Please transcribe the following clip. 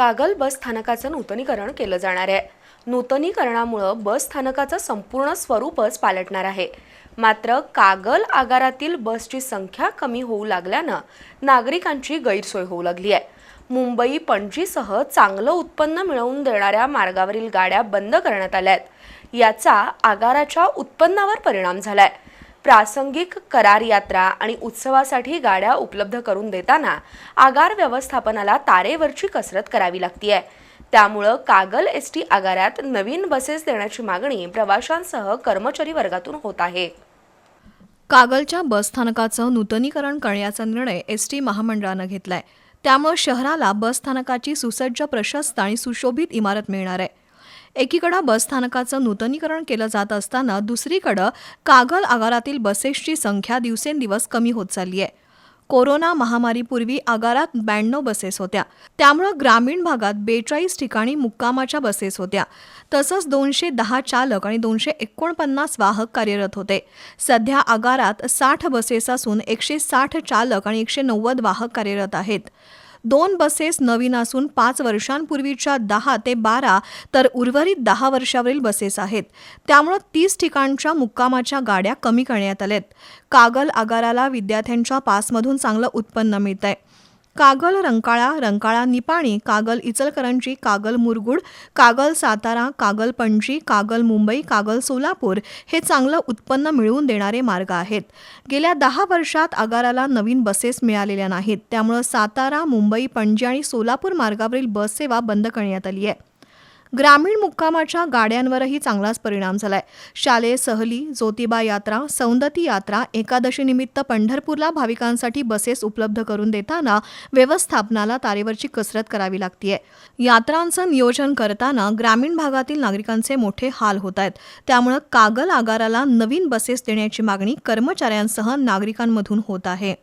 कागल बस स्थानकाचं नूतनीकरण केलं जाणार आहे. नूतनीकरणामुळं बस स्थानकाचं संपूर्ण स्वरूपच पालटणार आहे. मात्र कागल आगारातील बसची संख्या कमी होऊ लागल्यानं नागरिकांची गैरसोय होऊ लागली आहे. मुंबई पणजीसह चांगलं उत्पन्न मिळवून देणाऱ्या मार्गावरील गाड्या बंद करण्यात आल्या आहेत. याचा आगाराच्या उत्पन्नावर परिणाम झाला आहे प्रासंगिक करार यात्रा आणि उत्सवासाठी गाड्या उपलब्ध करून देताना आगार व्यवस्थापनाला तारेवरची कसरत करावी लागतीये. त्यामुळं कागल एस टी आगारात नवीन बसेस देण्याची मागणी प्रवाशांसह कर्मचारी वर्गातून होत आहे. कागलच्या बसस्थानकाचं नूतनीकरण करण्याचा निर्णय एस टी महामंडळानं घेतलाय. त्यामुळे शहराला बसस्थानकाची सुसज्ज प्रशस्त आणि सुशोभित इमारत मिळणार आहे. एकीकडं बसस्थानकाचं नूतनीकरण केलं जात असताना दुसरीकडं कागल आगारातील बसेसची संख्या दिवसेंदिवस कमी होत चालली आहे कोरोना महामारीपूर्वी आगारात ब्याण्णव बसेस होत्या. त्यामुळं ग्रामीण भागात बेचाळीस ठिकाणी मुक्कामाच्या बसेस होत्या. तसंच दोनशे दहा चालक आणि दोनशे एकोणपन्नास वाहक कार्यरत होते. सध्या आगारात साठ बसेस असून एकशे साठ चालक आणि एकशे नव्वद वाहक कार्यरत आहेत. दोन बसेस नवीन असून पाच वर्षांपूर्वीच्या दहा ते बारा तर उर्वरित दहा वर्षावरील बसेस आहेत. त्यामुळं तीस ठिकाणच्या मुक्कामाच्या गाड्या कमी करण्यात आल्यात. कागल आगाराला विद्यार्थ्यांच्या पासमधून चांगलं उत्पन्न मिळत आहे कागल रंकाळा रंकाळा निपाणी कागल इचलकरंजी कागल मुरगुड कागल सातारा कागल पणजी कागल मुंबई कागल सोलापूर हे चांगलं उत्पन्न मिळवून देणारे मार्ग आहेत. गेल्या दहा वर्षात आगाराला नवीन बसेस मिळालेल्या नाहीत. त्यामुळं सातारा मुंबई पणजी आणि सोलापूर मार्गावरील बस सेवा बंद करण्यात आली आहे. ग्रामीण मुक्कामाच्या गाड्यांवरही चांगलाच परिणाम झालाय. शालेय सहली ज्योतिबा यात्रा सौंदती यात्रा एकादशीनिमित्त पंढरपूरला भाविकांसाठी बसेस उपलब्ध करून देताना व्यवस्थापनाला तारेवरची कसरत करावी लागतीये. यात्रांचं नियोजन करताना ग्रामीण भागातील नागरिकांचे मोठे हाल होत आहेत त्यामुळं कागल आगाराला नवीन बसेस देण्याची मागणी कर्मचाऱ्यांसह नागरिकांमधून होत आहे.